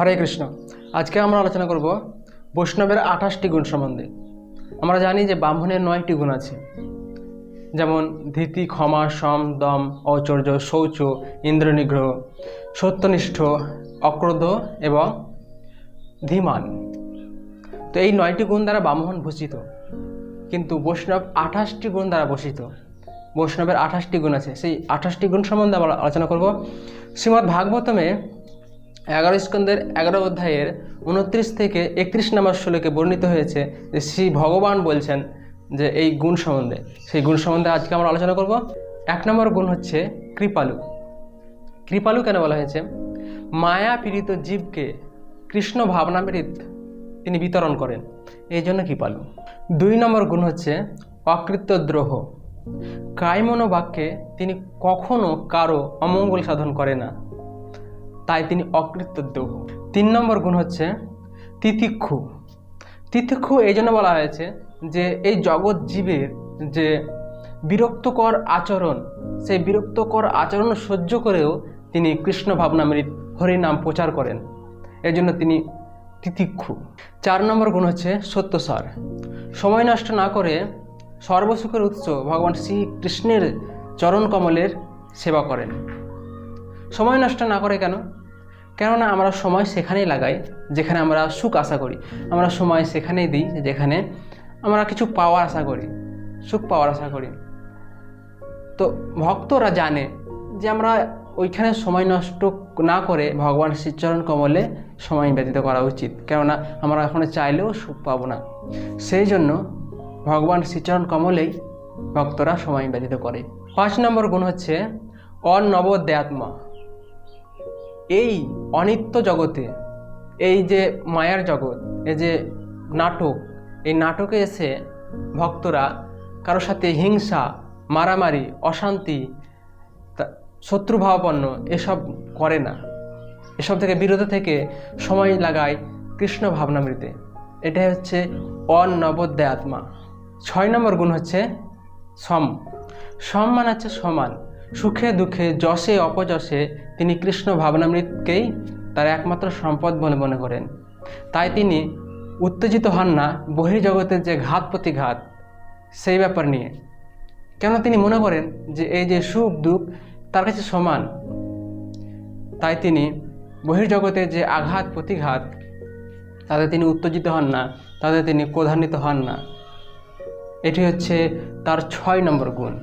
হরে কৃষ্ণ। আজকে আমরা আলোচনা করব বৈষ্ণবের আঠাশটি গুণ সম্বন্ধে। আমরা জানি যে ব্রাহ্মণের নয়টি গুণ আছে। যেমন ধীতি, ক্ষমা, সম, দম ঐশ্বর্য শৌচ, ইন্দ্রনিগ্রহ, সত্যনিষ্ঠ, অক্রোধ এবং ধীমান। তো এই নয়টি গুণ দ্বারা ব্রাহ্মণ ভূষিত। কিন্তু বৈষ্ণব আঠাশটি গুণ দ্বারা ভূষিত। বৈষ্ণবের আঠাশটি গুণ আছে। সেই আঠাশটি গুণ সম্বন্ধে আমরা আলোচনা করব। শ্রীমদ্ ভাগবতমে এগারো স্কন্দের এগারো অধ্যায়ের উনত্রিশ থেকে একত্রিশ নম্বর শ্লোকে বর্ণিত হয়েছে যে শ্রী ভগবান বলছেন যে এই গুণ সম্বন্ধে। সেই গুণ সম্বন্ধে আজকে আমরা আলোচনা করব। এক নম্বর গুণ হচ্ছে কৃপালু। কৃপালু কেন বলা হয়েছে? মায়া পীড়িত জীবকে কৃষ্ণ ভাবনামৃত তিনি বিতরণ করেন। এই জন্য কৃপালু। দুই নম্বর গুণ হচ্ছে অকৃত্য দ্রোহ কায়মনো বাক্যে তিনি কখনো কারও অমঙ্গল সাধন করে না। তাই তিনি দ্রোহ তিন নম্বর গুণ হচ্ছে তিতিক্ষু। তিতিক্ষু এই জন্য বলা হয়েছে যে এই জগৎ জীবের যে বিরক্তকর আচরণ, সেই বিরক্তকর আচরণ সহ্য করেও তিনি কৃষ্ণ ভাবনামৃত হরিনাম প্রচার করেন। এই জন্য তিনি তিতিক্ষু। চার নম্বর গুণ হচ্ছে সত্যসার সময় নষ্ট না করে সর্বসুখের উৎস ভগবান শ্রীকৃষ্ণের চরণ কমলের সেবা করেন। সময় নষ্ট না করে কেন? কেননা আমরা সময় সেখানেই লাগাই, যেখানে আমরা সুখ আশা করি। আমরা সময় সেখানেই দিই, যেখানে আমরা কিছু পাওয়ার আশা করি, সুখ পাওয়ার আশা করি। তো ভক্তরা জানে যে আমরা ওইখানে সময় নষ্ট না করে ভগবান শ্রীচরণ কমলে সময় ব্যতীত করা উচিত। কেননা আমরা এখন চাইলেও সুখ পাবো না। সেই জন্য ভগবান শ্রীচরণ কমলেই ভক্তরা সময় ব্যতীত করে। পাঁচ নম্বর গুণ হচ্ছে অনবদ্যাত্মা। এই অনিত্য জগতে, এই যে মায়ার জগৎ, এই যে নাটক, এই নাটকে এসে ভক্তরা কারোর সাথে হিংসা, মারামারি, অশান্তি শত্রুভাবাপন্ন এসব করে না। এসব থেকে বিরত থেকে সময় লাগায় কৃষ্ণ ভাবনামৃতে। এটাই হচ্ছে অনবদ্যায় আত্মা ছয় নম্বর গুণ হচ্ছে সম। সম মানে হচ্ছে সমান। সুখে দুঃখে যশে অপযশে তিনি কৃষ্ণ ভাবনামৃতকেই তার একমাত্র সম্পদ বলে মনে করেন। তাই তিনি উত্তেজিত হন না বহির্জগতের যে ঘাত প্রতিঘাত, সেই ব্যাপার নিয়ে। কেন তিনি মনে করেন যে এই যে সুখ দুঃখ তার কাছে সমান? তাই তিনি বহির্জগতের যে আঘাত প্রতিঘাত, তাতে তিনি উত্তেজিত হন না, তাতে তিনি ক্রধান্বিত হন না। এটি হচ্ছে তার ছয় নম্বর গুণ।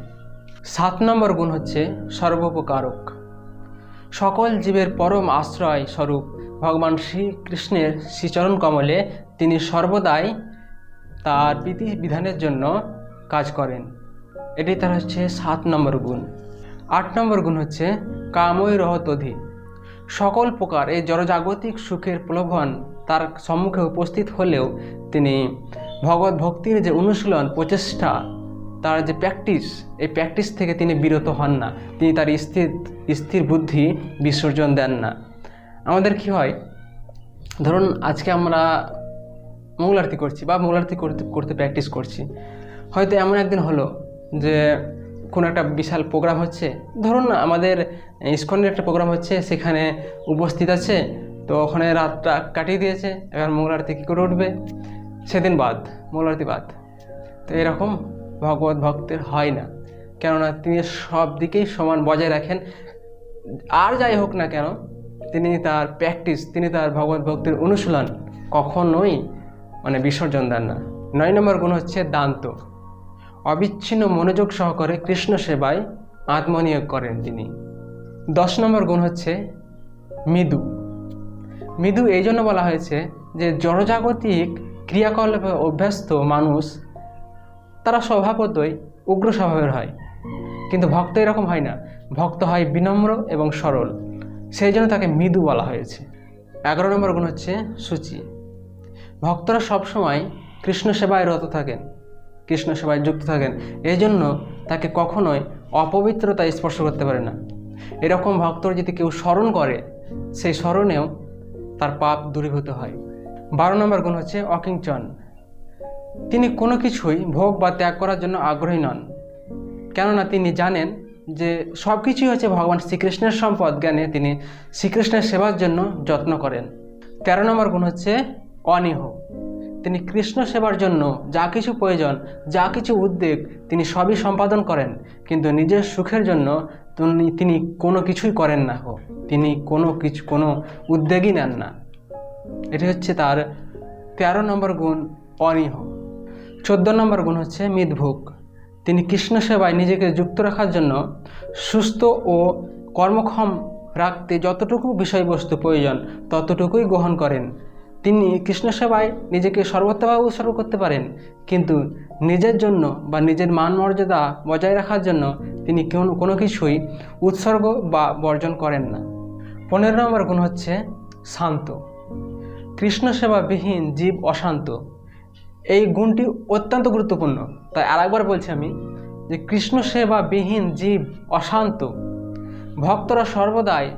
সাত নম্বর গুণ হচ্ছে সর্বোপকারক। সকল জীবের পরম আশ্রয় স্বরূপ। ভগবান শ্রীকৃষ্ণের শ্রীচরণ কমলে তিনি সর্বদাই তার বিধি বিধানের জন্য কাজ করেন। এটি তার হচ্ছে সাত নম্বর গুণ। আট নম্বর গুণ হচ্ছে কামই রহতধি সকল প্রকার এই জড়জাগতিক সুখের প্রলোভন তার সম্মুখে উপস্থিত হলেও তিনি ভগবত ভক্তির যে অনুশীলন, প্রচেষ্টা তার যে প্র্যাকটিস এই প্র্যাকটিস থেকে তিনি বিরত হন না। তিনি তার স্থির স্থির বুদ্ধি বিসর্জন দেন না। আমাদের কি হয়? ধরুন আজকে আমরা মঙ্গলারতি করছি বা মঙ্গলারতি করতে করতে প্র্যাকটিস করছি। হয়তো এমন একদিন হলো যে কোনো একটা বিশাল প্রোগ্রাম হচ্ছে। ধরুন আমাদের ইস্কনের একটা প্রোগ্রাম হচ্ছে, সেখানে উপস্থিত আছে, তো ওখানে রাতটা কাটিয়ে দিয়েছে, এবার মঙ্গলারতি কী করে উঠবে? সেদিন বাদ, মঙ্গলারতি বাদ। তো এরকম ভগবত ভক্তের হয় না। কেননা তিনি সব দিকেই সমান বজায় রাখেন। আর যাই হোক না কেন, তিনি তার প্র্যাকটিস তিনি তার ভগবত ভক্তির অনুশীলন কখনোই মানে বিসর্জন দেন না। নয় নম্বর গুণ হচ্ছে দান্ত। অবিচ্ছিন্ন মনোযোগ সহকারে কৃষ্ণ সেবায় আত্মনিয়োগ করেন তিনি। দশ নম্বর গুণ হচ্ছে মৃদু। মৃদু এই জন্য বলা হয়েছে যে জড়জাগতিক ক্রিয়াকলাপে অভ্যস্ত মানুষ তারা স্বভাবতই উগ্র স্বভাবের হয়। কিন্তু ভক্ত এরকম হয় না। ভক্ত হয় বিনম্র এবং সরল। সেই জন্য তাকে মৃদু বলা হয়েছে। এগারো নম্বর গুণ হচ্ছে সূচি। ভক্তরা সবসময় কৃষ্ণ সেবায় রত থাকেন, কৃষ্ণ সেবায় যুক্ত থাকেন। এই জন্য তাকে কখনোই অপবিত্রতা স্পর্শ করতে পারে না। এরকম ভক্তর যদি কেউ স্মরণ করে, সেই স্মরণেও তার পাপ দূরীভূত হয়। বারো নম্বর গুণ হচ্ছে অকিঞ্চন তিনি কোনো কিছুই ভোগ বা ত্যাগ করার জন্য আগ্রহী নন। কেননা তিনি জানেন যে সব কিছুই হচ্ছে ভগবান শ্রীকৃষ্ণের সম্পদ জ্ঞানে তিনি শ্রীকৃষ্ণের সেবার জন্য যত্ন করেন। তেরো নম্বর গুণ হচ্ছে অনিহ। তিনি কৃষ্ণ সেবার জন্য যা কিছু প্রয়োজন, যা কিছু উদ্বেগ তিনি সবই সম্পাদন করেন, কিন্তু নিজের সুখের জন্য তিনি কোনো কিছুই করেন না হো। তিনি কোনো কিছু, কোনো উদ্বেগই নেন না। এটি হচ্ছে তার তেরো নম্বর গুণ অনিহ। চোদ্দ নম্বর গুণ হচ্ছে মিতভুক তিনি কৃষ্ণ সেবায় নিজেকে যুক্ত রাখার জন্য সুস্থ ও কর্মক্ষম রাখতে যতটুকু বিষয়বস্তু প্রয়োজন, ততটুকুই গ্রহণ করেন। তিনি কৃষ্ণ সেবায় নিজেকে সর্বত্রভাবে উৎসর্গ করতে পারেন, কিন্তু নিজের জন্য বা নিজের মান মর্যাদা বজায় রাখার জন্য তিনি কোনো কিছুই উৎসর্গ বা বর্জন করেন না। পনেরো নম্বর গুণ হচ্ছে শান্ত। কৃষ্ণ সেবাবিহীন জীব অশান্ত। এই গুণটি অত্যন্ত গুরুত্বপূর্ণ। তাই আরেকবার বলছি আমি যে কৃষ্ণ সেবা বিহীন জীব অশান্ত। ভক্তরা সর্বদাই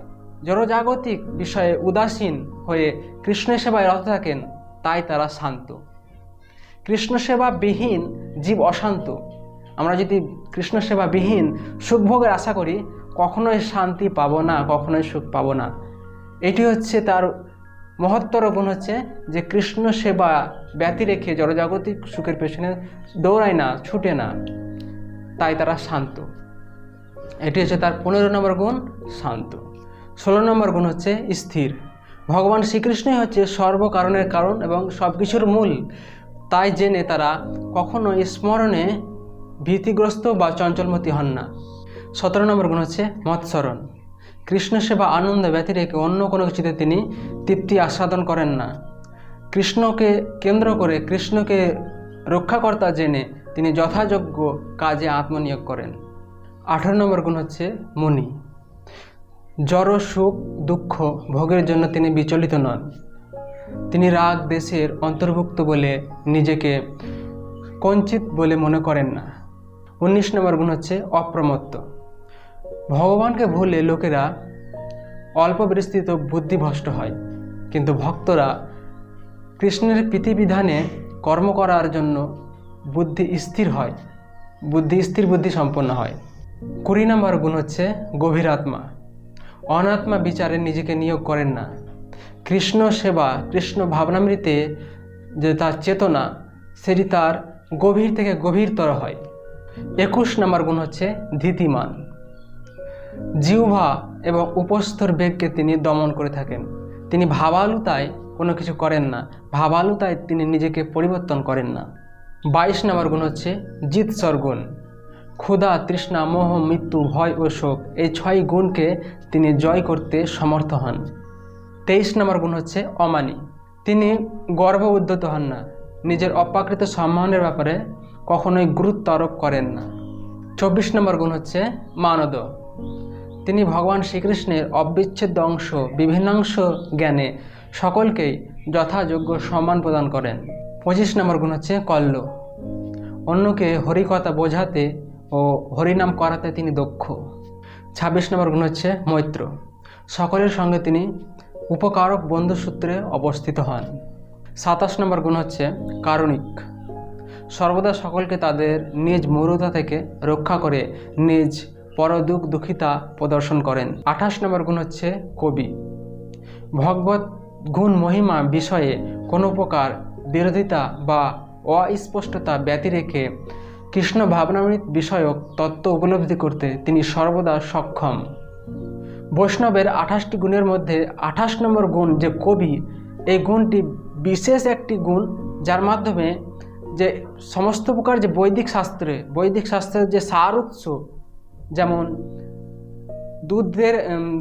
জনজাগতিক বিষয়ে উদাসীন হয়ে কৃষ্ণ সেবায় রত থাকেন, তাই তারা শান্ত। কৃষ্ণ সেবা বিহীন জীব অশান্ত। আমরা যদি কৃষ্ণ সেবাবিহীন সুখভোগের আশা করি, কখনোই শান্তি পাবো না, কখনোই সুখ পাবো না। এটি হচ্ছে তার মহত্তর গুণ হচ্ছে যে কৃষ্ণ সেবা ব্যতি রেখে জড়জাগতিক সুখের পেছনে দৌড়ায় না, ছুটে না। তাই তারা শান্ত। এটি হচ্ছে তার পনেরো নম্বর গুণ, শান্ত। ষোলো নম্বর গুণ হচ্ছে স্থির। ভগবান শ্রীকৃষ্ণই হচ্ছে সর্বকারণের কারণ এবং সব কিছুর মূল। তাই জেনে তারা কখনো স্মরণে ভীতিগ্রস্ত বা চঞ্চলমতি হন না। সতেরো নম্বর গুণ হচ্ছে মৎসরণ। কৃষ্ণ সেবা আনন্দ ব্যতি রেখে অন্য কোনো কিছুতে তিনি তৃপ্তি আস্বাদন করেন না। কৃষ্ণকে কেন্দ্র করে কৃষ্ণকে রক্ষাকর্তা জেনে তিনি যথাযোগ্য কাজে আত্মনিয়োগ করেন। আঠারো নম্বর গুণ হচ্ছে মুনি। জড়, সুখ, দুঃখ ভোগের জন্য তিনি বিচলিত নন। তিনি রাগ, দেশের অন্তর্ভুক্ত বলে নিজেকে কঞ্চিত বলে মনে করেন না। উনিশ নম্বর গুণ হচ্ছে অপ্রমত্ত। ভগবানকে ভুলে লোকেরা অল্প বিস্তৃত বুদ্ধিভ্রষ্ট হয়। কিন্তু ভক্তরা কৃষ্ণের প্রীতিবিধানে কর্ম করার জন্য বুদ্ধি স্থির হয়। বুদ্ধি স্থির বুদ্ধি সম্পন্ন হয়। কুড়ি নম্বর গুণ হচ্ছে গভীর আত্মা অনাত্মা বিচারে নিজেকে নিয়োগ করেন না। কৃষ্ণ সেবা, কৃষ্ণ ভাবনামৃতে যে তার চেতনা, সেটি তার গভীর থেকে গভীরতর হয়। একুশ নম্বর গুণ হচ্ছে ধীতিমান। জিহ্বা এবং উপস্থর বেগকে তিনি দমন করে থাকেন। তিনি ভাবালুতায় কোনো কিছু করেন না। ভাবালুতায় তিনি নিজেকে পরিবর্তন করেন না। বাইশ নম্বর গুণ হচ্ছে জিত সরগুণ। ক্ষুধা, তৃষ্ণা, মোহ, মৃত্যু, ভয় ও শোক এই ছয় গুণকে তিনি জয় করতে সমর্থ হন। তেইশ নম্বর গুণ হচ্ছে অমানি। তিনি গর্ব উদ্যত হন না। নিজের অপ্রাকৃত সম্মানের ব্যাপারে কখনোই গুরুত্ব আরোপ করেন না। চব্বিশ নম্বর গুণ হচ্ছে মানদ। তিনি ভগবান শ্রীকৃষ্ণের অবিচ্ছেদ্য অংশ, বিভিন্নাংশ জ্ঞানে সকলকেই যথাযোগ্য সম্মান প্রদান করেন। পঁচিশ নম্বর গুণ হচ্ছে কল্ল। অন্যকে হরিকথা বোঝাতে ও হরিনাম করাতে তিনি দক্ষ। ছাব্বিশ নম্বর গুণ হচ্ছে মৈত্র। সকলের সঙ্গে তিনি উপকারক বন্ধুসূত্রে অবস্থিত হন। সাতাশ নম্বর গুণ হচ্ছে কারণিক। সর্বদা সকলকে তাদের নিজ মরুতা থেকে রক্ষা করে নিজ পরদুঃখ দুঃখিতা প্রদর্শন করেন। আঠাশ নম্বর গুণ হচ্ছে কবি। ভগবত গুণ মহিমা বিষয়ে কোনো প্রকার বিরোধিতা বা অস্পষ্টতা ব্যতি রেখে কৃষ্ণ ভাবনামৃত বিষয়ক তত্ত্ব উপলব্ধি করতে তিনি সর্বদা সক্ষম। বৈষ্ণবের আঠাশটি গুণের মধ্যে আঠাশ নম্বর গুণ যে কবি, এই গুণটি বিশেষ একটি গুণ যার মাধ্যমে যে সমস্ত প্রকার যে বৈদিক শাস্ত্রে, বৈদিক শাস্ত্রের যে সার উৎস যেমন দুধের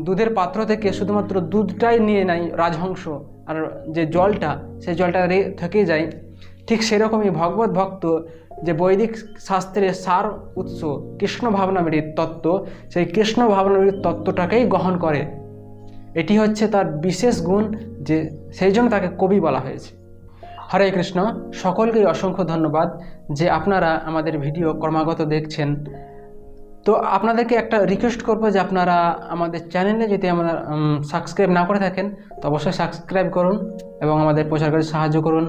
দুধের পাত্র থেকে শুধুমাত্র দুধটাই নিয়ে নেয় রাজহংস, আর যে জলটা, সেই জলটা থেকে যায়। ঠিক সেরকমই ভগবত ভক্ত যে বৈদিক শাস্ত্রের সার উৎস, কৃষ্ণ ভাবনামৃত তত্ত্ব, সেই কৃষ্ণ ভাবনামৃত তত্ত্বটাকেই গ্রহণ করে। এটি হচ্ছে তার বিশেষ গুণ যে সেই জন্য তাকে কবি বলা হয়েছে। হরে কৃষ্ণ সকলকেই অসংখ্য ধন্যবাদ যে আপনারা আমাদের ভিডিও ক্রমাগত দেখছেন। তো আপনাদেরকে একটা রিকোয়েস্ট করব যে আপনারা আমাদের চ্যানেলে যদি আমরা সাবস্ক্রাইব না করে থাকেন, তো অবশ্যই সাবস্ক্রাইব করুন এবং আমাদের প্রচার করে সাহায্য করুন।